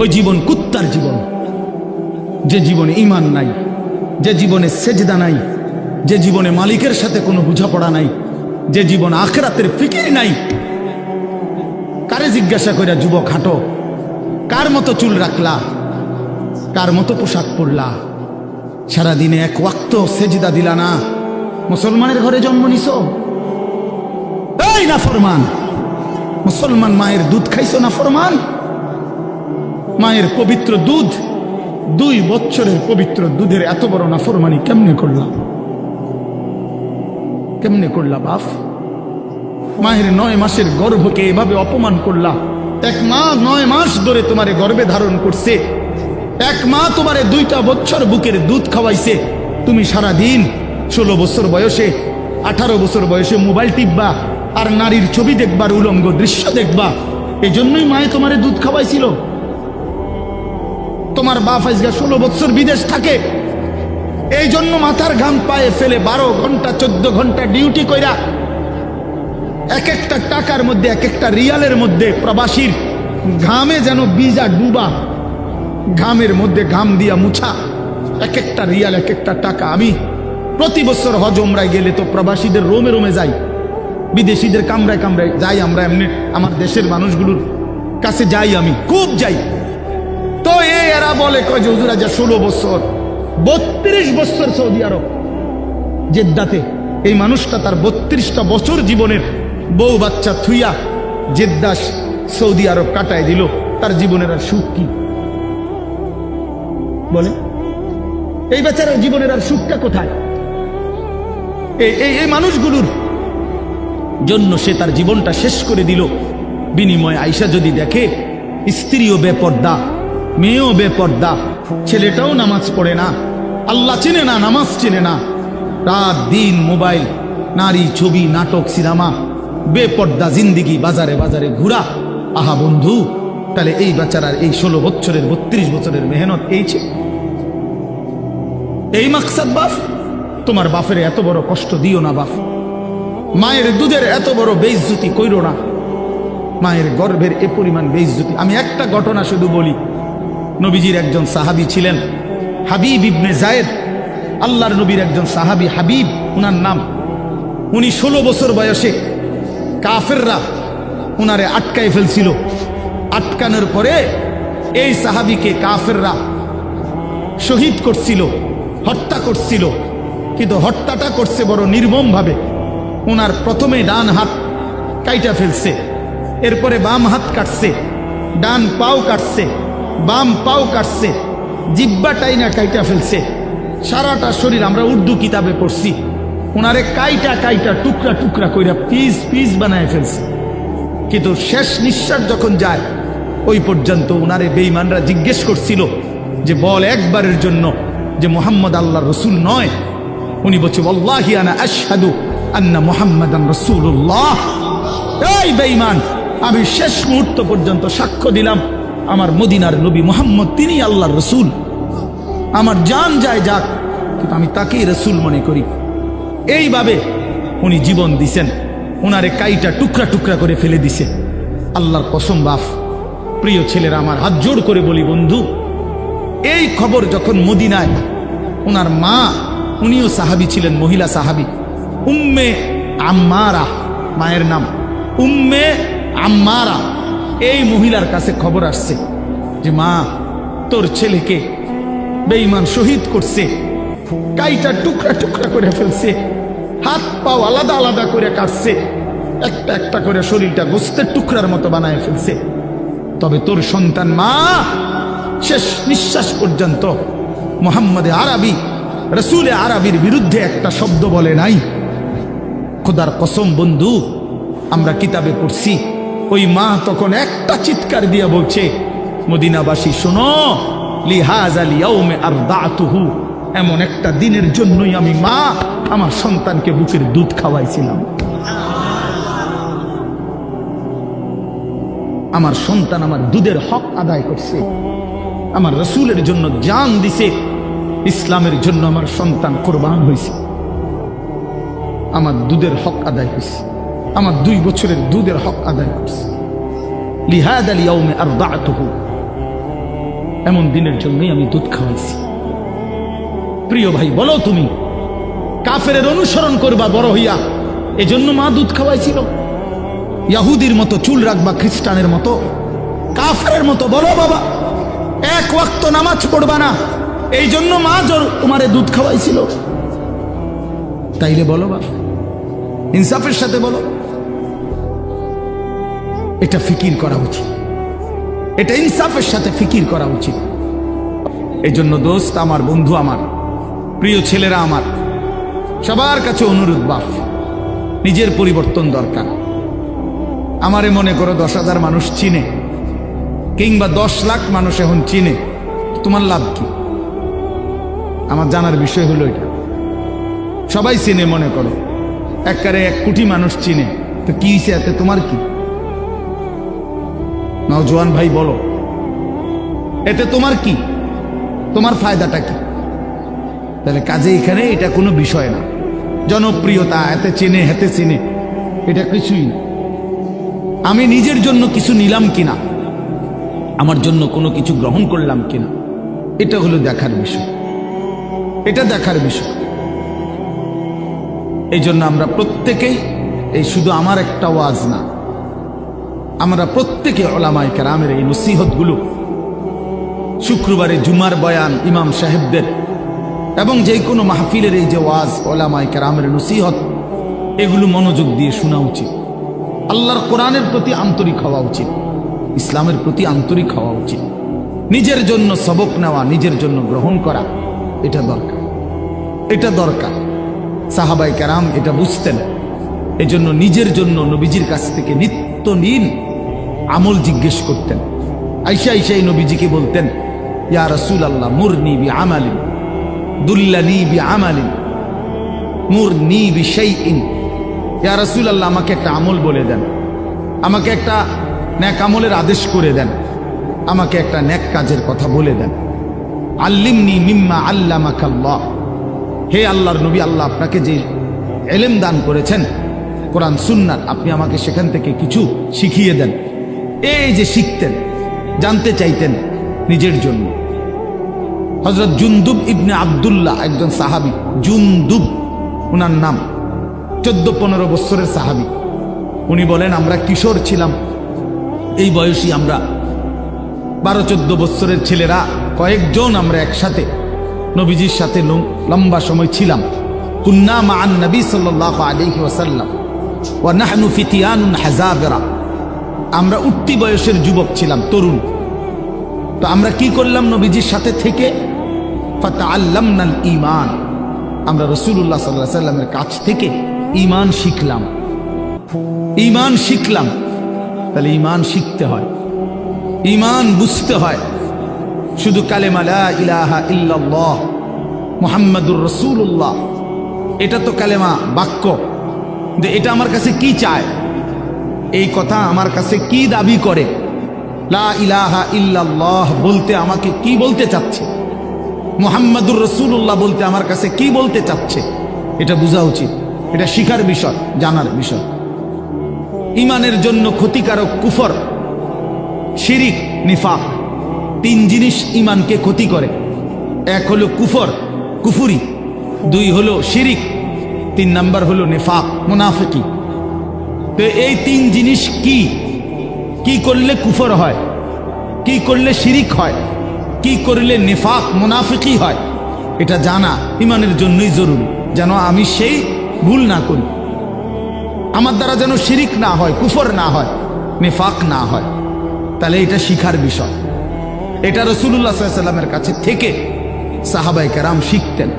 ওই জীবন কুত্তার জীবন। যে জীবনে ইমান নাই, যে জীবনে সেজদা নাই, যে জীবনে মালিকের সাথে কোনো বোঝাপড়া নাই, যে জীবন আখরাতের ফিকির নাই, কারে জিজ্ঞাসা করে যুবক হাঁটো, কার মতো চুল রাখলা, কার মতো পোশাক পরলা, সারাদিনে এক ওয়াক্ত সেজদা দিলা না, মুসলমানের ঘরে জন্ম নিছ? এই না ফরমান মুসলমান মায়ের দুধ খাইছো না ফরমান মায়ের পবিত্র দুধ, দুই বছরের পবিত্র দুধের এত বড় নাফরমানি কেমনে করলাম? কেমনে করলা বাপ? মায়ের নয় মাসের গর্ভকে এভাবে অপমান করলা। এক মা নয় মাস ধরে তোমারে গর্ভে ধারণ করছে। এক মা তোমারে দুইটা বছর বুকের দুধ খাওয়াইছে। তুমি সারা দিন ষোলো বছর বয়সে, আঠারো বছর বয়সে মোবাইল টিপবা আর নারীর ছবি দেখবার উলঙ্গ দৃশ্য দেখবা। এই জন্যই মায়ে তোমারে দুধ খাওয়াইছিল। তোমার বাপ আজকে ষোলো বছর বিদেশ থাকে। এই জন্য মাথার ঘাম পায়ে ফেলে বারো ঘণ্টা, চোদ্দ ঘণ্টা ডিউটি কইরা এক একটা টাকার মধ্যে, এক একটা রিয়ালের মধ্যে প্রবাসীর ঘামে যেন বিজা ডুবা, ঘামের মধ্যে ঘাম দিয়া মুছা। এক একটা রিয়াল, এক একটা টাকা। আমি প্রতি বছর হজ গেলে তো প্রবাসীদের রোমে রোমে যাই। বিদেশিদের কামরায় কামরায় যাই আমরা এমনি। আমার দেশের মানুষগুলোর কাছে যাই আমি, খুব যাই। তো এরা বলে, কয় যে, হুজুর, আজ ষোলো বছর, বত্রিশ বছর সৌদি আরব জেদ্দাতে এই মানুষটা তার বত্রিশটা বছর জীবনের বউ বাচ্চা থুইয়া জেদ্দাস সৌদি আরব কাটায় দিল। তার জীবনের আর সুখ কি? বলে, এই বেচারার জীবনের আর সুখটা কোথায়? এই এই মানুষগুলোর জন্য সে তার জীবনটা শেষ করে দিল। বিনিময় আইসা যদি দেখে, স্ত্রীও বেপর্দা। মেয়েও বেপর্দা, ছেলেটাও নামাজ পড়ে না। আল্লাহ চেনে না, নামাজ চেনে না। রাত দিন মোবাইল, নারী ছবি, নাটক, সিনেমা, বেপর্দা জিন্দিগি, বাজারে বাজারে ঘুরা। আহা বন্ধু, তাহলে এই বেচারার এই ষোলো বছরের, বত্রিশ বছরের মেহনত এই ছিল। এই মাকসাদ বাফ তোমার বাপের এত বড় কষ্ট দিও না বাপ। মায়ের দুধের এত বড় বেইজ্জুতি কইরো না। মায়ের গর্ভের এ পরিমাণ বেইজ্জুতি। আমি একটা ঘটনা শুধু বলি নবীজির একজন সাহাবী ছিলেন হাবিব ইবনে জায়েদ। আল্লাহর নবীর একজন সাহাবী হাবিব, উনার নাম। উনি ষোলো বছর বয়সে কাফেররা উনারে আটকায় ফেলছিল। আটকানোর পরে এই সাহাবিকে কাফেররা শহীদ করছিল, হত্যা করছিল। কিন্তু হত্যাটা করছে বড় নির্মম ভাবে ওনার প্রথমে ডান হাত কাইটা ফেলছে, এরপরে বাম হাত কাটছে, ডান পাও কাটছে। বাম পাও কাটছে জিব্বাটাই না কাইটা ফেলছে। সারাটা শরীর আমরা উর্দু কিতাবে পড়ছি। ওনারে কাইটা কাইটা টুকরা টুকরা কইরা পিস পিস বানায় ফেলছে। কিন্তু শেষ নিঃশ্বাস যখন যায়, ওই পর্যন্ত ওনারে বেঈমানরা জিজ্ঞেস করছিল যে, বল একবারের জন্য যে মোহাম্মদ আল্লাহ রসুল নয়। উনি বলছে ওল্লাহি আনা আশহাদু আন্না মোহাম্মদান রসুল্লাহ এই বেঈমান, আমি শেষ মুহূর্ত পর্যন্ত সাক্ষ্য দিলাম। আমার মদিনার নবী মোহাম্মদ, তিনি আল্লাহর রসুল। আমার জান যায় যাক, কিন্তু আমি তাকেই রসুল মনে করি। এইভাবে উনি জীবন দিছেন। ওনারে কাইটা টুকরা টুকরা করে ফেলে দিছে। আল্লাহর কসম বাফ। প্রিয় ছেলেরা, আমার হাত জোড় করে বলি, বন্ধু, এই খবর যখন মদিনায় ওনার মা, উনিও সাহাবি ছিলেন, মহিলা সাহাবি, উম্মে আম্মারা, মায়ের নাম, উম্মে আম্মারা এই মহিলার কাছে খবর আসছে যে মা, তোর ছেলেকে বেঈমান শহীদ করছে। কাইটা টুকরা টুকরা করে ফেলছে। হাত পাও আলাদা আলাদা করে কাটছে। একটা একটা করে শরীরটা গোস্তের টুকরার মতো বানায় ফেলছে। তবে তোর সন্তান মা, শেষ নিঃশ্বাস পর্যন্ত মোহাম্মদে আরবি, রসুলে আরবির বিরুদ্ধে একটা শব্দ বলে নাই। খোদার কসম বন্ধু, আমরা কিতাবে পড়ছি ওই মা তখন একটা চিৎকার দিয়া বলছে, মদিনাবাসী, শোনো, লিহাজ আলী দাতুহু এমন একটা দিনের জন্যই আমি মা আমার সন্তানকে বুকের দুধ খাওয়াইছিলাম। আমার সন্তান আমার দুধের হক আদায় করছে। আমার রসুলের জন্য জান দিছে। ইসলামের জন্য আমার সন্তান কোরবান হয়েছে আমার দুধের হক আদায় হয়েছে আমার দুই বছরের দুধের হক আদায় করছে। লিহাদ আলী আর দাতুহু এমন দিনের জন্যই আমি দুধ খাওয়াইছি। প্রিয় ভাই, বলো তুমি কাফের অনুসরণ করবা বড় হইয়া, এজন্য মা দুধ খাওয়াইছিল? ইয়াহুদির মতো চুল রাখবা খ্রিস্টানের মতো? কাফের মতো, বলো বাবা, এক ওয়াক্ত নামাজ পড়বা না এই জন্য মা জোর তোমারে দুধ খাওয়াইছিল? তাইলে বলো বাবা, ইনসাফের সাথে বলো। এটা ফিকির করা উচিত। এটা ইনসাফের সাথে ফিকির করা উচিত। এই জন্য দোস্ত আমার, বন্ধু আমার, প্রিয় ছেলেরা আমার, সবার কাছে অনুরোধ বাপ নিজের পরিবর্তন দরকার। আমারে মনে করো দশ হাজার মানুষ চিনে, কিংবা দশ লাখ মানুষ এখন চিনে, তোমার লাভ কি? আমার জানার বিষয় হলো এটা। সবাই চিনে মনে করো। একবারে এক কোটি মানুষ চিনে, তো কি হয়েছে এতে, তোমার কি? নজওয়ান ভাই, বলো। এতে তোমার কি? তোমার ফায়দাটা কি? তাহলে কাজে এখানে এটা কোনো বিষয় না। জনপ্রিয়তা, এতে চেনে, হেতে চেনে, এটা কিছুই না। আমি নিজের জন্য কিছু নিলাম কিনা? আমার জন্য কোনো কিছু গ্রহণ করলাম কিনা? এটা হলো দেখার বিষয়। এটা দেখার বিষয়। এই জন্য আমরা প্রত্যেকেই, এই শুধু আমার একটা ওয়াজ না আমরা প্রত্যেকে ওলামাই কেরামের এই নসিহতগুলো শুক্রবারে জুমার বয়ান ইমাম সাহেবদের এবং যে কোনো মাহফিলের এই যে ওয়াজ ওলামাই কেরামের নসিহত, এগুলো মনোযোগ দিয়ে শোনা উচিত। আল্লাহর কোরআনের প্রতি আন্তরিক হওয়া উচিত, ইসলামের প্রতি আন্তরিক হওয়া উচিত। নিজের জন্য সবক নেওয়া, নিজের জন্য গ্রহণ করা, এটা দরকার। এটা দরকার। সাহাবাই কারাম এটা বুঝতেন। এজন্য নিজের জন্য নবীজির কাছ থেকে নিত্য নিন আমল জিজ্ঞেস করতেন। আইসা আইসাই নবীজিকে বলতেন, ইয়া রসুল আল্লাহ মুরনি বি আমালিন দুল্লানি বি আমালিন মুরনি বি ইন ইয়া রসুল আল্লাহ আমাকে একটা আমল বলে দেন। আমাকে একটা ন্যাক আমলের আদেশ করে দেন। আমাকে একটা ন্যাক কাজের কথা বলে দেন। আল্লিমনি মিম্মা আল্লামাকাল্লাহ। হে আল্লাহর নবী, আল্লাহ আপনাকে যে এলেম দান করেছেন, কোরআন, সুন্নাত, আপনি আমাকে সেখান থেকে কিছু শিখিয়ে দেন। এই যে শিখতেন, জানতে চাইতেন নিজের জন্য। হজরত জুন্দুব ইবনে আবদুল্লাহ একজন সাহাবি, জুন্দুব ওনার নাম চোদ্দ পনেরো বছরের সাহাবি। উনি বলেন, আমরা কিশোর ছিলাম। এই বয়সী আমরা বারো চোদ্দ বছরের ছেলেরা, কয়েকজন আমরা একসাথে নবীজির সাথে লম্বা সময় ছিলাম। কুন্না মান নবী সাল্লাহ আলহি ওসাল্লাম ও নাহনু ফিতিয়ানুন হাজাবেরা। আমরা উঠতি বয়সের যুবক ছিলাম, তরুণ। তো আমরা কি করলাম নবীজির সাথে থেকে? ফাতা আল্লাম ইমান আমরা রসুল্লাহ সাল্লাহ সাল্লামের কাছ থেকে ইমান শিখলাম। ইমান শিখলাম। তাহলে ইমান শিখতে হয়। ইমান বুঝতে হয়। শুধু কালেমা লা ইলাহা ইল্লাল্লাহ, মুহাম্মাদুর রসুল্লাহ এটা তো কালেমা বাক্য। যে এটা আমার কাছে কি চায়? এই কথা আমার কাছে কি দাবি করে? লা ইলাহা ইল্লাল্লাহ বলতে আমাকে কি বলতে চাচ্ছে? মুহাম্মাদুর রসুল্লাহ বলতে আমার কাছে কি বলতে চাচ্ছে? এটা বোঝা উচিত। এটা শিখার বিষয়, জানার বিষয়। ইমানের জন্য ক্ষতিকারক কুফর, শিরিক, নিফাক, তিন জিনিস ইমানকে ক্ষতি করে। এক হলো কুফর, কুফুরি। দুই হলো শিরিক। তিন নাম্বার হলো নেফাক, মুনাফিকি। তো এই তিন জিনিস কি? কি করলে কুফর হয়? কি করলে শিরিক হয়? কি করলে নেফাক মুনাফিকি হয়? এটা জানা ইমানের জন্যই জরুরি, যেন আমি সেই ভুল না করি। আমার দ্বারা যেন শিরিক না হয়, কুফর না হয়, নেফাক না হয়। তাহলে এটা শিখার বিষয়। এটা রসুল্লাহ সাল্লামের কাছে থেকে সাহাবাই কারাম শিখতেন।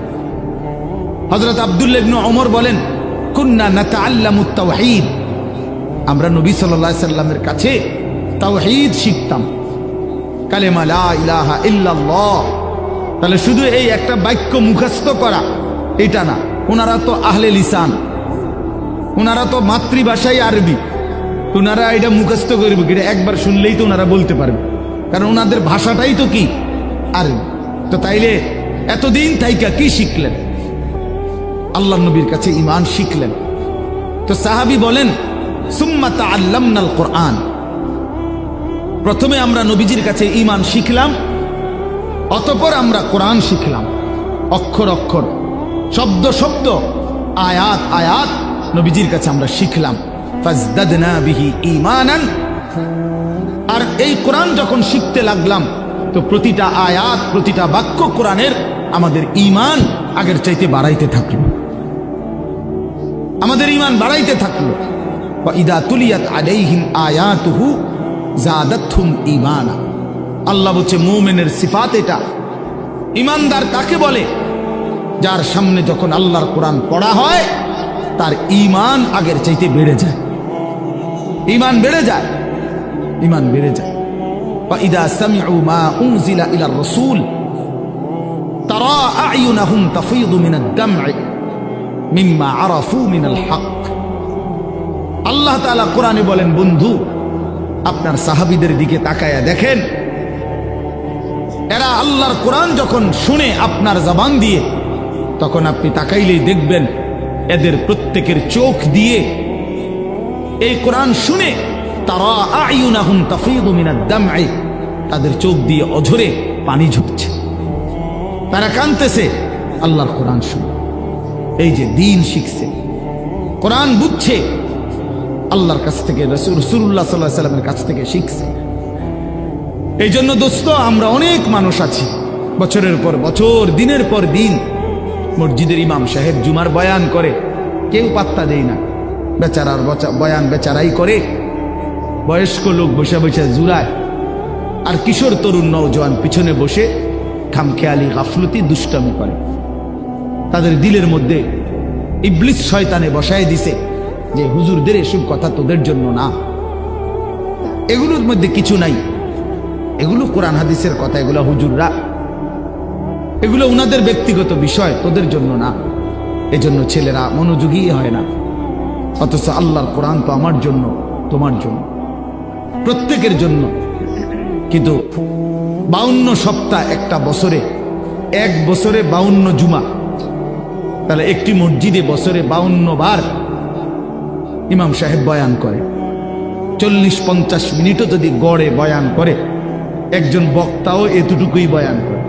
হজরত আবদুল্লাবনু অমর বলেন, কুন্না নাতা আল্লামুত্তাহিদ আমরা নবী সাল্লাহ সাল্লামের কাছে তাও তাওহিদ শিখতাম। কালেমা ইলাহা ইল্লাল্লাহ। তাহলে শুধু এই একটা বাক্য মুখস্থ করা, এটা না। ওনারা তো আহলে লিসান। ওনারা তো মাতৃভাষাই আরবি। ওনারা এটা মুখস্থ করবে এটা একবার শুনলেই তো ওনারা বলতে পারবে। কারণ ওনাদের ভাষাটাই তো কি? আরবি। তো তাইলে এতদিন তাইকা কি শিখলেন? আল্লাহ নবীর কাছে ইমান শিখলেন। তো সাহাবি বলেন সুম্মাতা কোরআন প্রথমে আমরা নবীজির কাছে ইমান শিখলাম, অতপর আমরা কোরআন শিখলাম। অক্ষর অক্ষর, শব্দ শব্দ, আয়াত আয়াত নবীজির কাছে আমরা শিখলাম। বিহি ঈমানান। আর এই কোরআন যখন শিখতে লাগলাম, তো প্রতিটা আয়াত, প্রতিটা বাক্য কোরআনের আমাদের ঈমান আগের চাইতে বাড়াইতে থাকল। আমাদের ঈমান বাড়াইতে থাকল। বা ইদা তুলিয়াত আলাইহিম আয়াতুহু জাদাতহুম ইমানা আল্লাহ বলছে, মোমেনের সিফাত এটা। ইমানদার তাকে বলে, যার সামনে যখন আল্লাহর কোরআন পড়া হয়, তার ইমান আগের চাইতে বেড়ে যায়। ইমান বেড়ে যায় ইমান বেড়ে যায়। বা ইদা সামিউ মা উনজিলা ইলা রসুল, তারা আয়ুনাহুম তাফিদু মিনাদ দাম'i মিম্মা আরাফু মিনাল হক। আল্লাহ তাআলা কোরআনে বলেন, বন্ধু, আপনার সাহাবিদের দিকে তাকায়া দেখেন। এরা আল্লাহর কোরআন যখন শুনে আপনার জবান দিয়ে, তখন আপনি তাকাইলেই দেখবেন, এদের প্রত্যেকের চোখ দিয়ে এই কোরআন শুনে, তারা দামঈ, তাদের চোখ দিয়ে অঝরে পানি ঝুঁকছে তারা কানতেছে আল্লাহর কোরআন শুনে। এই যে দিন শিখছে, কোরআন বুঝছে আল্লাহর কাছ থেকে রসুল্লাহ সাল্লাহ সাল্লামের কাছ থেকে শিখছে। এই জন্য দোস্ত, আমরা অনেক মানুষ আছি। বছরের পর বছর, দিনের পর দিন মসজিদের ইমাম সাহেব জুমার বয়ান করে। কেউ পাত্তা দেয় না। বেচারার বয়ান বেচারাই করে। বয়স্ক লোক বসে বসে জুড়ায়। আর কিশোর তরুণ নৌজওয়ান পিছনে বসে খামখেয়ালি, গাফলতি, দুষ্টামি করে। তাদের দিলের মধ্যে ইবলিস শয়তানে বসায় দিছে। যে হুজুরদের এসব কথা তোদের জন্য না। এগুলোর মধ্যে কিছু নাই। এগুলো কোরআন হাদিসের কথা, এগুলো হুজুররা। এগুলো উনাদের ব্যক্তিগত বিষয়, তোদের জন্য না। এজন্য ছেলেরা মনোযোগী হয় না। অথচ আল্লাহর কোরআন তো আমার জন্য, তোমার জন্য। প্রত্যেকের জন্য। কিন্তু বাউন্ন সপ্তাহ একটা বছরে, এক বছরে বাউন্ন জুমা। তাহলে একটি মসজিদে বছরে বাউন্ন বার ইমাম সাহেব বয়ান করে। চল্লিশ পঞ্চাশ মিনিটও যদি গড়ে বয়ান করে, একজন বক্তাও এতটুকুই বয়ান করে।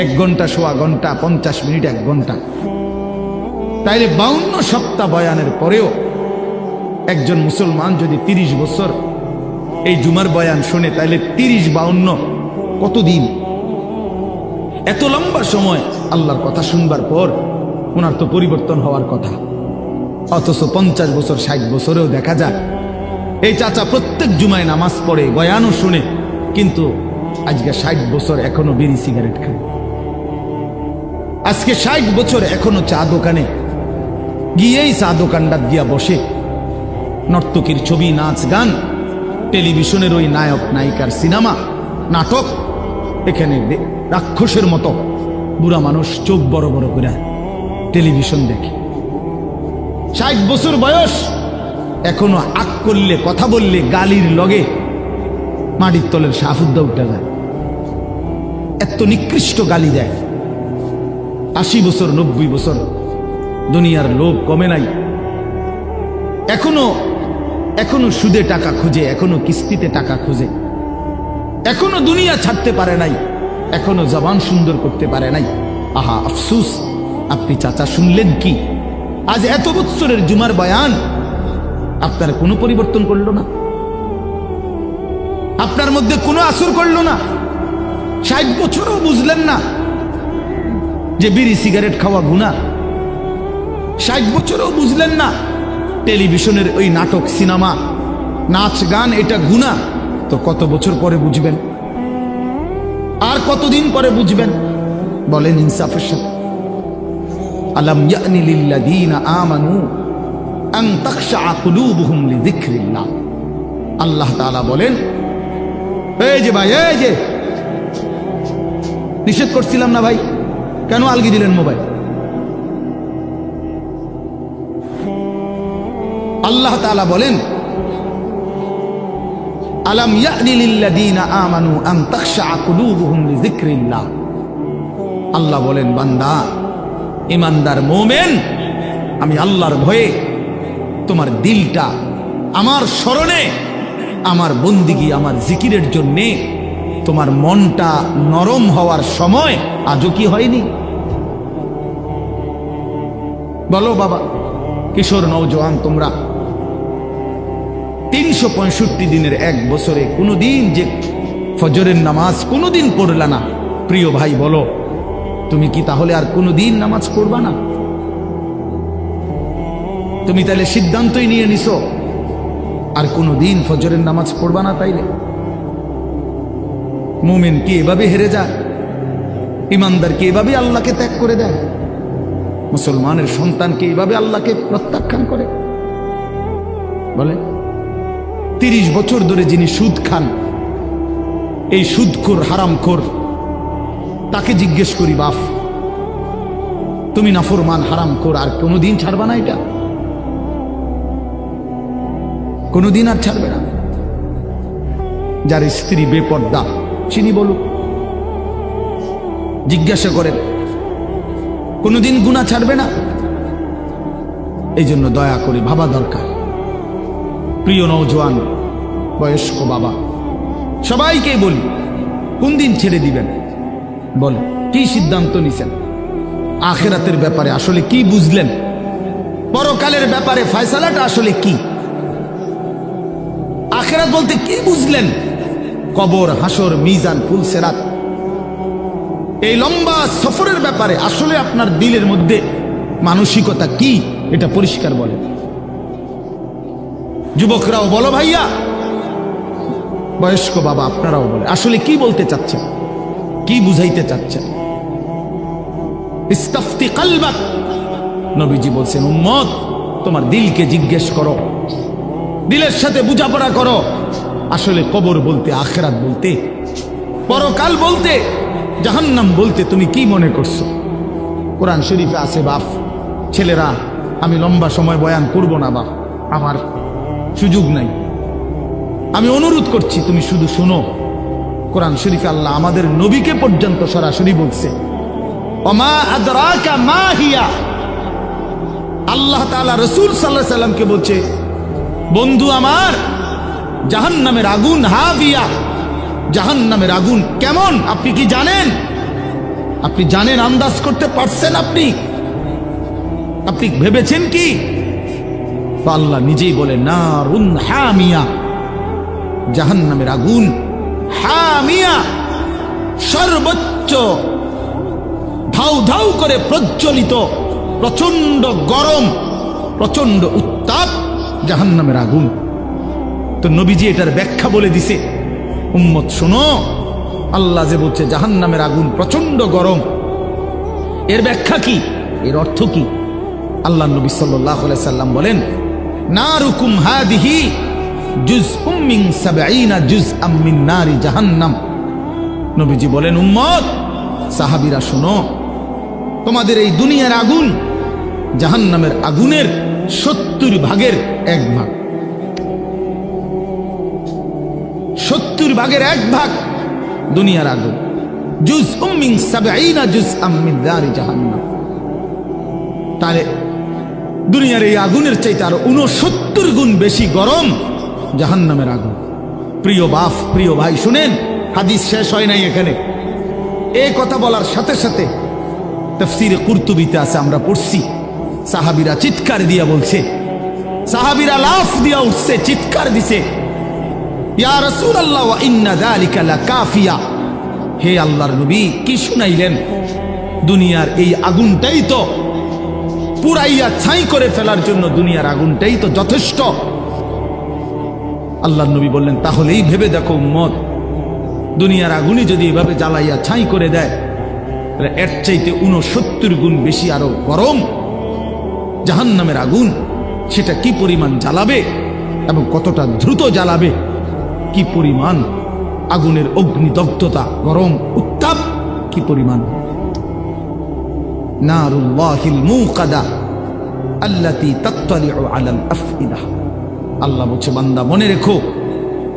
এক ঘণ্টা সোয়া ঘণ্টা, পঞ্চাশ মিনিট এক ঘণ্টা। তাইলে বাউন্ন সপ্তাহ বয়ানের পরেও একজন মুসলমান যদি তিরিশ বছর এই জুমার বয়ান শুনে, তাইলে তিরিশ বাউন্ন কতদিন? এত লম্বা সময় আল্লাহর কথা শুনবার পর ওনার তো পরিবর্তন হওয়ার কথা। অথচ পঞ্চাশ বছর, ষাট বছরেও দেখা যায়। এই চাচা প্রত্যেক জুমায় নামাজ পড়ে বয়ানও শুনে, কিন্তু আজকে ষাট বছর এখনও বিড়ি সিগারেট খায়। আজকে ষাট বছর এখনও চা দোকানে, গিয়েই চা দোকানটা দিয়া বসে। নর্তকীর ছবি, নাচ, গান, টেলিভিশনের ওই নায়ক, নায়িকার সিনেমা, নাটক, এখানে রাক্ষসের মতো। বুড়া মানুষ চোখ বড় বড় করে টেলিভিশন দেখে। ষাট বছর বয়স। এখনও আক করলে, কথা বললে গালির লগে মাটির তলের সাফুদ্দা উঠে যায়। এত নিকৃষ্ট গালি দেয়। আশি বছর, নব্বই বছর দুনিয়ার লোভ কমে নাই। এখনও এখনও সুদে টাকা খুঁজে, এখনও কিস্তিতে টাকা খুঁজে। এখনও দুনিয়া ছাড়তে পারে নাই, এখনও জবান সুন্দর করতে পারে নাই। আহা, আফসুস, আপনি চাচা শুনলেন কি? আজ এত বৎসরের জুমার বয়ান, আপনার কোনো পরিবর্তন করল না? আপনার মধ্যে কোনো আসর করল না? ষাট বছরও বুঝলেন না যে বিড়ি সিগারেট খাওয়া গুণা ষাট বছরও বুঝলেন না টেলিভিশনের ওই নাটক সিনেমা, নাচ গান, এটা গুণা তো কত বছর পরে বুঝবেন? আর কতদিন পরে বুঝবেন? বলেন ইনসাফের সাথে। আলম ইয়ানি লিল্লাযীনা আমানু আন তাখশা কুলুবুহুম লিযিকরিল্লাহ। আল্লাহ তাআলা বলেন, এই যে ভাই, এই যে। নিষেধ করছিলাম না ভাই। কেন আলগি দিলেন মোবাইল? আল্লাহ তাআলা বলেন, আলম ইয়ানি লিল্লাযীনা আমানু আন তাখশা কুলুবুহুম লিযিকরিল্লাহ। আল্লাহ বলেন, বান্দা ইমানদার মোমেন, আমি আল্লাহর ভয়ে তোমার দিলটা আমার স্মরণে, আমার বন্দিগি, আমার জিকিরের জন্যে তোমার মনটা নরম হওয়ার সময় আজও কি হয়নি? বলো বাবা, কিশোর নৌজওয়ান তোমরা, তিনশো পঁয়ষট্টি দিনের এক বছরে কোনোদিন যে ফজরের নামাজ কোনোদিন পড়লা না। প্রিয় ভাই, বলো তুমি কি তাহলে আর কোনোদিন নামাজ পড়বা না? তুমি তাহলে সিদ্ধান্তই নিয়ে নিছো। আর কোনোদিন ফজরের নামাজ পড়বা না তাইলে? মুমিন কি এভাবে হেরে যায়? ইমানদার কি এভাবে আল্লাহকে ত্যাগ করে দেয়? মুসলমানের সন্তানকে এভাবে আল্লাহকে প্রত্যাখ্যান করে? বলে, তিরিশ বছর ধরে যিনি সুদ খান, এই সুদখোর, হারামখোর তাকে জিজ্ঞেস করি বাফ তুমি নাফরমান হারাম কর আর কোনোদিন ছাড়বা না এটা? কোনোদিন আর ছাড়বে না। যার স্ত্রী বেপর্দা, চিনি বলুক। জিজ্ঞাসা করেন, কোনোদিন গুণা ছাড়বে না? এই জন্য দয়া করে ভাবা দরকার। প্রিয় নৌজওয়ান বয়স্ক বাবা সবাইকে বলি, কোন দিন ছেড়ে দিবেন? বলে, কি সিদ্ধান্ত নিছেন? আখেরাতের ব্যাপারে আসলে কি বুঝলেন? পরকালের ব্যাপারে ফয়সালাটা আসলে কি? আখেরাত বলতে কি বুঝলেন? কবর, হাসর, মিজান ফুলসেরাত এই লম্বা সফরের ব্যাপারে আসলে আপনার দিলের মধ্যে মানসিকতা কি? এটা পরিষ্কার বলে যুবকরাও বলো ভাইয়া। বয়স্ক বাবা আপনারাও বলে, আসলে কি বলতে চাচ্ছেন? কি বুঝাইতে চাচ্ছেন? নবীজি বলছেন, উম্মত, তোমার দিলকে জিজ্ঞেস করো। দিলের সাথে বুঝাপড়া করো। আসলে কবর বলতে, আখেরাত বলতে, পরকাল বলতে, জাহান্নাম বলতে তুমি কি মনে করছ? কোরআন শরীফে আছে, বাপ, ছেলেরা, আমি লম্বা সময় বয়ান করব না, বাপ। আমার সুযোগ নাই। আমি অনুরোধ করছি, তুমি শুধু শোনো। কোরআন শরীফে আল্লাহ আমাদের নবীকে পর্যন্ত সরাসরি বলছে। আল্লাহ রসুল সাল্লাহ সাল্লামকে বলছে, বন্ধু আমার জাহান নামের আগুন হাবিয়া। জাহান নামের আগুন কেমন, আপনি কি জানেন? আপনি জানেন আন্দাজ করতে পারছেন আপনি? আপনি ভেবেছেন কি? আল্লাহ নিজেই বলে না রুন হামিয়া। জাহান নামের আগুন হামিয়া সর্বোচ্চ ধাউ ধাউ করে প্রজ্বলিত প্রচণ্ড গরম প্রচণ্ড উত্তাপ জাহান্নামের আগুন। তো নবীজি এটার ব্যাখ্যা বলে দিছে। উম্মত শোনো, আল্লাহ যে বলছে জাহান্নামের আগুন প্রচণ্ড গরম। এর ব্যাখ্যা কি? এর অর্থ কি? আল্লাহ নবী সাল্লাহ সাল্লাম বলেন না রুকুম হাদিহি নবীজি বলেন, উম্মত, সাহাবিরা তোমাদের এই দুনিয়ার আগুন জাহান্নামের আগুনের সত্তর ভাগের এক ভাগ। সত্তর ভাগের এক ভাগ দুনিয়ার আগুন। জুজ উম্মিং নারি জাহান্নাম। তাহলে দুনিয়ার এই আগুনের চাইতে আরও উনসত্তর গুণ বেশি গরম জাহান্নামের আগুন। প্রিয় বাপ, প্রিয় ভাই, শুনেন, হাদিস শেষ হয় নাই এখানে। এই কথা বলার সাথে সাথে তফসিরে কুর্তুবিতে আছে, আমরা পড়ছি। সাহাবিরা চিৎকার দিয়া বলছে, সাহাবিরা লাফ দিয়া উঠছে, চিৎকার দিছে। ইয়া রাসূলুল্লাহ, ওয়া ইন্না যালিকা লাকাফিয়া। হে আল্লাহর নবী, কি শুনাইলেন? দুনিয়ার এই আগুনটাই তো পুরাইয়া ছাই করে ফেলার জন্য দুনিয়ার আগুনটাই তো যথেষ্ট। আল্লাহ নবী বললেন, তাহলেই ভেবে দেখো, উম্মত। দুনিয়ার আগুনই যদি এভাবে জ্বালাইয়া ছাই করে দেয় এর চাইতে উনসত্তর গুণ বেশি আরও গরম। জাহান্নামের আগুন, সেটা কি পরিমাণ জ্বালাবে এবং কতটা দ্রুত জ্বালাবে? কি পরিমাণ আগুনের অগ্নিদগ্ধতা গরম, উত্তাপ, কি পরিমাণ? নারুল্লাহিল মুকাদা আল্লাতি আলাল আফইদা। আল্লাহ বলছে, বান্দা, মনে রেখো,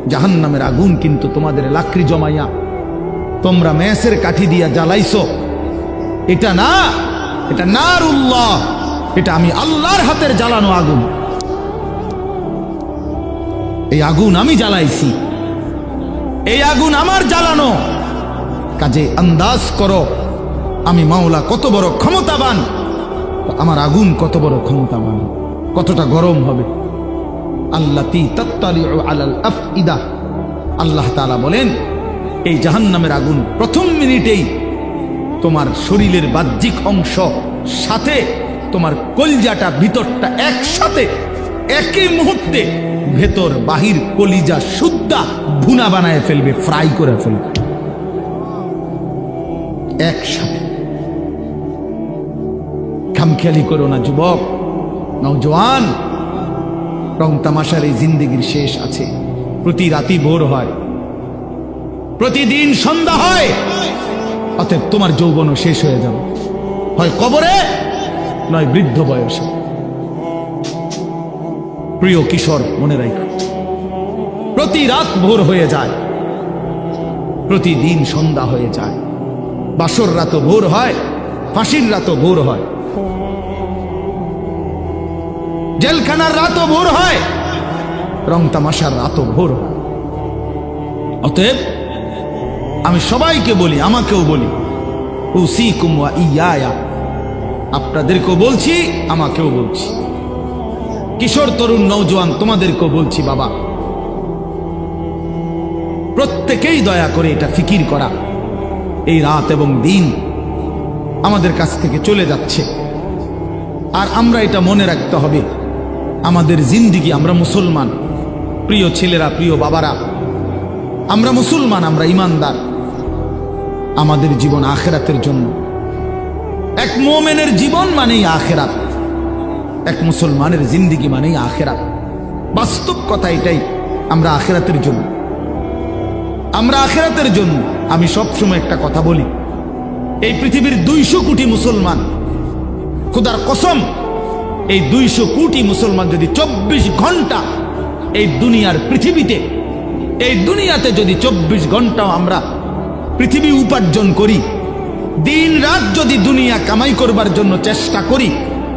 জাহান্নামের আগুন কিন্তু তোমাদের লাকড়ি জমাইয়া, তোমরা মেসের কাঠি দিয়া জ্বালাইছো। এটা না, এটা নারুল্লাহ, এটা আমি আল্লাহর হাতের জ্বালানো আগুন। এই আগুন আমি জ্বালাইছি। এই আগুন আমার জ্বালানো। কাজে আন্দাজ করো, আমি মাওলা কত বড় ক্ষমতাবান, আমার আগুন কত বড় ক্ষমতাবান, কতটা গরম হবে। আল্লাহ বলেন, এই জাহান্নামের আগুন প্রথম মিনিটেই তোমার শরীরের বাহ্যিক অংশ সাথে তোমার কলজাটা, ভিতরটা একসাথে, একই মুহূর্তে ভেতর বাহির কলিজা শুদ্ধা ভুনা বানায় ফেলবে, ফ্রাই করে ফেলবে। একসাথে। খামখেয়ালি করো না, যুবক নৌজওয়ান রং তামাশার এই জিন্দিগির শেষ আছে। প্রতি রাতি ভোর হয়। প্রতিদিন সন্ধ্যা হয়। অতএব তোমার যৌবনও শেষ হয়ে যাবে। হয় কবরে, নয় বৃদ্ধ বয়সে। প্রিয় কিশোর, মনে রাখো প্রতি রাত ভোর হয়ে যায়। প্রতিদিন সন্ধ্যা হয়ে যায়। বাসর রাতও ভোর হয়, ফাঁসির রাতও ভোর হয়। জেলখানার রাতও ভোর হয়, রং তামাশার রাতও ভোর অতএব, আমি সবাইকে বলি, আমাকেও বলি উসি কুমা ইয়া আপনাদেরকেও বলছি, আমাকেও বলছি। কিশোর, তরুণ নৌজওয়ান তোমাদেরকেও বলছি, বাবা। প্রত্যেকেই দয়া করে এটা ফিকির করা। এই রাত এবং দিন আমাদের কাছ থেকে চলে যাচ্ছে। আর আমরা এটা মনে রাখতে হবে। আমাদের জিন্দিগি, আমরা মুসলমান। প্রিয় ছেলেরা, প্রিয় বাবারা, আমরা মুসলমান, আমরা ইমানদার। আমাদের জীবন আখেরাতের জন্য। এক মোমেনের জীবন মানেই আখেরাত। এক মুসলমানের জিন্দিগি মানেই আখেরাত। বাস্তব কথা এটাই, আমরা আখেরাতের জন্য। আমরা আখেরাতের জন্য। আমি সবসময় একটা কথা বলি, এই পৃথিবীর দুইশো কোটি মুসলমান, খুদার কসম এই দুইশো কোটি মুসলমান যদি চব্বিশ ঘণ্টা এই দুনিয়ার পৃথিবীতে, এই দুনিয়াতে যদি চব্বিশ ঘন্টাও আমরা পৃথিবী উপার্জন করি, দিন রাত যদি দুনিয়া কামাই করবার জন্য চেষ্টা করি,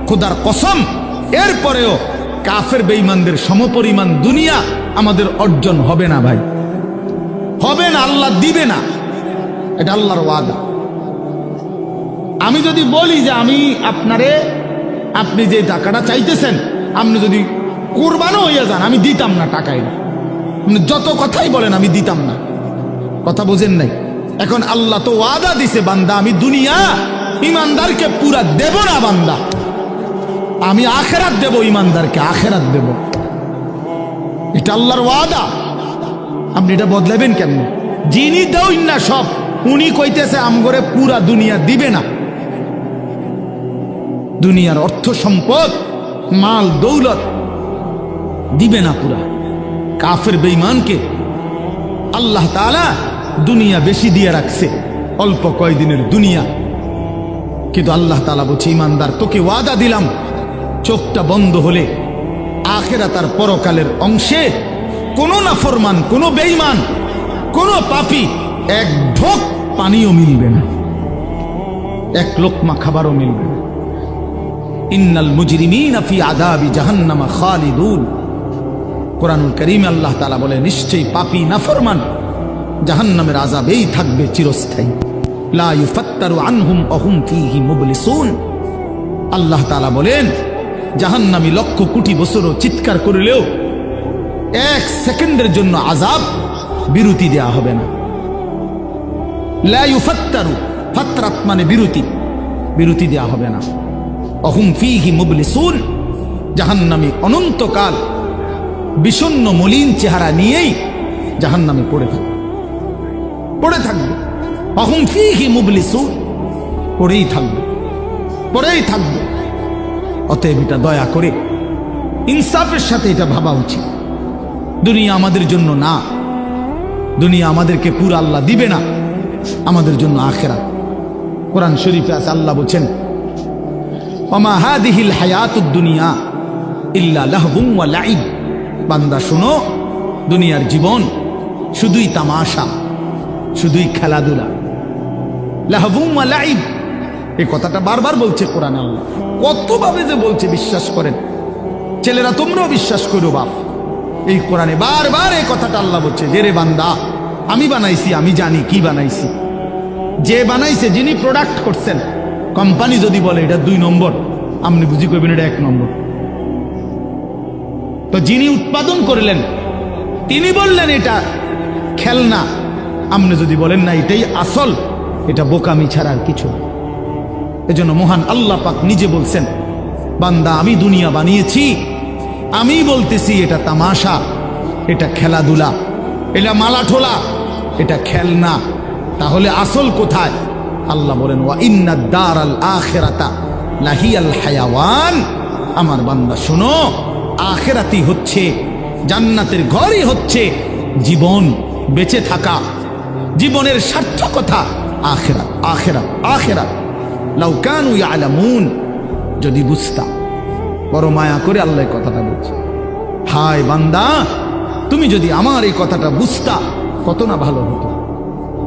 খুদার কসম, এরপরেও কাফের বেঈমানদের সমপরিমাণ দুনিয়া আমাদের অর্জন হবে না ভাই। হবে না, আল্লাহ দিবে না। এটা আল্লাহর ওয়াদা। আমি যদি বলি যে আমি আপনারে আপনি যে টাকাটা চাইতেছেন, আপনি যদি কোরবানও হইয়া যান, আমি দিতাম না টাকায়। যত কথাই বলেন, আমি দিতাম না। কথা বোঝেন নাই? এখন আল্লাহ তো ওয়াদা দিছে, বান্দা, আমি দুনিয়া ইমানদারকে পুরা দেব না, বান্দা। আমি আখেরাত দেব, ইমানদারকে আখেরাত দেব। এটা আল্লাহর ওয়াদা। আপনি এটা বদলাবেন কেমন? যিনি দেউন না সব, উনি কইতেছে, আমগরে পুরা দুনিয়া দিবে না। দুনিয়ার অর্থ সম্পদ, মাল, দৌলত দিবে না পুরা। কাফের বেঈমানকে আল্লাহ তালা দুনিয়া বেশি দিয়ে রাখছে, অল্প কয়দিনের দুনিয়া। কিন্তু আল্লাহ তাআলা বলছে, ইমানদার, তোকে ওয়াদা দিলাম, চোখটা বন্ধ হলে আখেরা তার পরকালের অংশে কোনো না ফরমান কোনো বেঈমান, কোনো পাপি এক ঢোক পানিও মিলবে না। এক লোকমা খাবারও মিলবে না। ইন্নাল মুজরিমিন ফি আদাবি জাহান্নামা খালিদুন। কোরআনুল করিম আল্লাহ তাআলা বলে, নিশ্চয়ই পাপী নাফরমান জাহান্নামের আযাবেই থাকবে চিরস্থায়ী। লা ইউফাত্তারু আনহুম অহুম ফীহি মুবলিসুন। আল্লাহ তাআলা বলেন, জাহান্নামী লক্ষ কোটি বছরও চিৎকার করলেও এক সেকেন্ডের জন্য আজাব বিরতি দেয়া হবে না। লা ইউফাত্তারু, ফাত্রাত মানে বিরতি বিরতি দেয়া হবে না। অহুম ফিহি মুবলিসুন। জাহান্নামী অনন্তকাল বিষণ্ন মলিন চেহারা নিয়েই জাহান্নামে পড়ে থাকবে। পড়ে থাকবে। অহুম ফিহি মুবলিসুন। পড়েই থাকবে। পড়েই থাকবে। অতএব এটা দয়া করে ইনসাফের সাথে এটা ভাবা উচিত। দুনিয়া আমাদের জন্য না। দুনিয়া আমাদেরকে পুরো আল্লাহ দিবে না। আমাদের জন্য আখেরা কোরআন শরীফে আছে, আল্লাহ বলছেন ইল্লা বান্দা, শোনো, দুনিয়ার জীবন শুধুই তামাশা, শুধুই খেলাধুলা। লাহবুম লাইব এই কথাটা বারবার বলছে কোরআন আল্লাহ। কতভাবে যে বলছে, বিশ্বাস করেন। ছেলেরা, তোমরাও বিশ্বাস করো বাপ। এই কোরআনে বারবার এই কথাটা আল্লাহ বলছে যে রে বান্দা, আমি বানাইছি, আমি জানি কি বানাইছি। যে বানাইছে, যিনি প্রোডাক্ট করছেন কোম্পানি যদি বলে এটা দুই নম্বর, আপনি বুঝি করবেন এটা এক নম্বর। তো যিনি উৎপাদন করলেন, তিনি বললেন এটা খেলনা। আপনি যদি বলেন না এটাই আসল, এটা বোকামি ছাড়া আর কিছু। এজন্য মহান আল্লাহ পাক নিজে বলছেন, বান্দা, আমি দুনিয়া বানিয়েছি, আমি বলতেছি এটা তামাশা, এটা খেলাধুলা, এটা মালাঠোলা, এটা খেলনা। তাহলে আসল কোথায়? আল্লাহ বলেন, ওয়া ইন্না দার আল লাহিয়াল হায়াওয়ান। আমার বান্দা, শোনো আখেরাতি হচ্ছে, জান্নাতের ঘরই হচ্ছে জীবন, বেঁচে থাকা, জীবনের সার্থকতা, আখেরাত আখেরাত আখেরাত। লাউকানু ইয়ালামুন, যদি বুঝতা, বড় মায়া করে আল্লাহ কথাটা বলছে। হায় বান্দা, তুমি যদি আমার এই কথাটা বুঝতা, কত না ভালো হতো।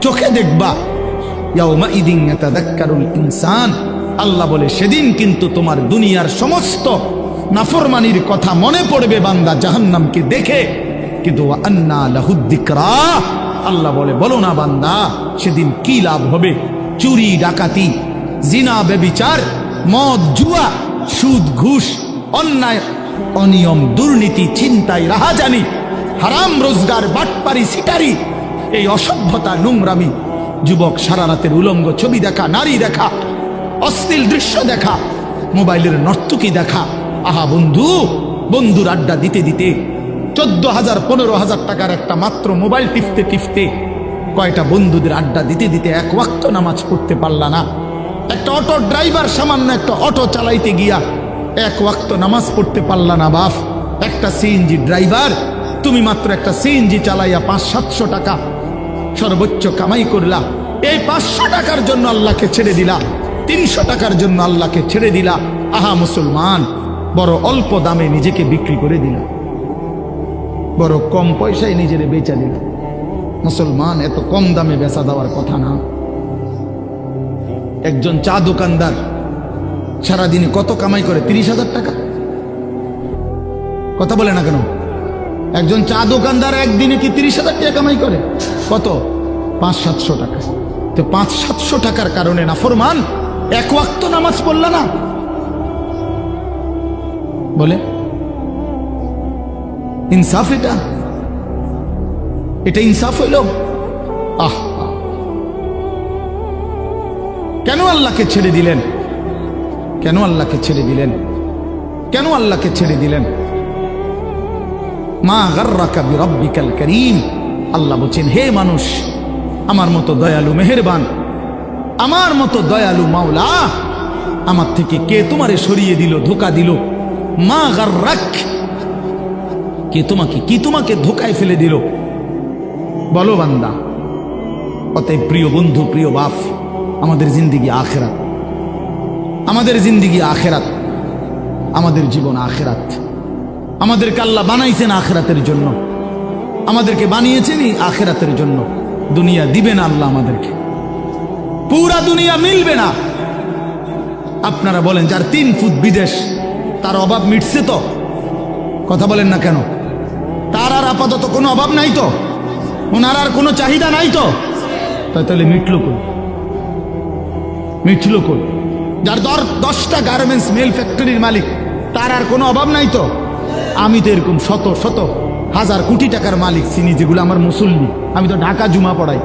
চোখে দেখবা ইনসান। আল্লাহ বলে, সেদিন কিন্তু তোমার দুনিয়ার সমস্ত নাফরমানির কথা মনে পড়বে বান্দা জাহান্নামকে দেখে। কিন্তু আন্না লাহুদ্দিকরা আল্লাহ বলে, বলো না বান্দা, সেদিন কি লাভ হবে? চুরি, ডাকাতি, জিনা বেবিচার মদ, জুয়া, সুদ, ঘুষ, অন্যায়, অনিয়ম, দুর্নীতি চিন্তায় রাহাজানি, হারাম, রোজগার, বাটপারি, সিটারি এই অসভ্যতা নোংরামি। যুবক সারা রাতের উলঙ্গ ছবি দেখা, নারী দেখা, অশ্লীল দৃশ্য দেখা, মোবাইলের নর্তকী দেখা। আহা বন্ধু, বন্ধুর আড্ডা দিতে দিতে চোদ্দ হাজার, পনেরো হাজার টাকার একটা মাত্র মোবাইল টিপতে টিপতে কয়টা বন্ধুদের আড্ডা দিতে দিতে এক ওয়াক্ত নামাজ পড়তে পারলা না। একটা অটো ড্রাইভার সামান্য একটা অটো চালাইতে গিয়া এক ওয়াক্ত নামাজ পড়তে পারলা না, বাপ। একটা সিএনজি ড্রাইভার, তুমি মাত্র একটা সিএনজি চালাইয়া পাঁচ, সাতশো টাকা সর্বোচ্চ কামাই করলা। এই পাঁচশো টাকার জন্য আল্লাহকে ছেড়ে দিলা। তিনশো টাকার জন্য আল্লাহকে ছেড়ে দিলা। আহা, মুসলমান, বড় অল্প দামে নিজেকে বিক্রি করে দিলা। বড় কম পয়সায় নিজের বেচা দিল। মুসলমান, এত কম দামে বেচা দেওয়ার কথা না। একজন চা দোকানদার সারাদিনে কত কামাই করে? তিরিশ হাজার টাকা? কথা বলে না কেন? একজন চা দোকানদার একদিনে কি তিরিশ হাজার টাকা কামাই করে? কত? পাঁচ সাতশো টাকা। তো পাঁচ সাতশো টাকার কারণে না, ফরমান, এক ওয়াক্ত নামাজ পড়ল না। বলে, ইনসাফ এটা। এটা ইনসাফ হইল। আহ। কেন আল্লাহকে ছেড়ে দিলেন? কেন আল্লাহকে ছেড়ে দিলেন? কেন আল্লাহকে ছেড়ে দিলেন? মা গার্রাকা বিরব্বিকাল করিম। আল্লাহ বলছেন, হে মানুষ, আমার মতো দয়ালু মেহেরবান, আমার মতো দয়ালু মাওলা, আমার থেকে কে তোমারে সরিয়ে দিল, ধোকা দিল? মা গার্রাক, কে তোমাকে, কি তোমাকে ধোকায় ফেলে দিল? বলো বান্দা, অতএব প্রিয় বন্ধু, প্রিয় বাপ, আমাদের জিন্দিগি আখেরাত। আমাদের জিন্দিগি আখেরাত। আমাদের জীবন আখেরাত। আমাদেরকে আল্লাহ বানাইছেন আখেরাতের জন্য। আমাদেরকে বানিয়েছেনই আখেরাতের জন্য। দুনিয়া দিবে না আল্লাহ আমাদেরকে। পুরা দুনিয়া মিলবে না। আপনারা বলেন, যার তিন ফুট বিদেশ, তার অভাব মিটছে তো? কথা বলেন না কেন? তার আর আপাতত কোনো অভাব নাই তো? ওনার আর কোনো চাহিদা নাই তো? তাই তাহলে মিটল কই? মিটল কই? যার দর দশটা গার্মেন্টস মেল ফ্যাক্টরির মালিক, তার আর কোনো অভাব নাই তো? আমি তো এরকম শত শত হাজার কোটি টাকার মালিক, চিনি, যেগুলো আমার মুসল্লি। আমি তো ঢাকা জুমা পড়াই।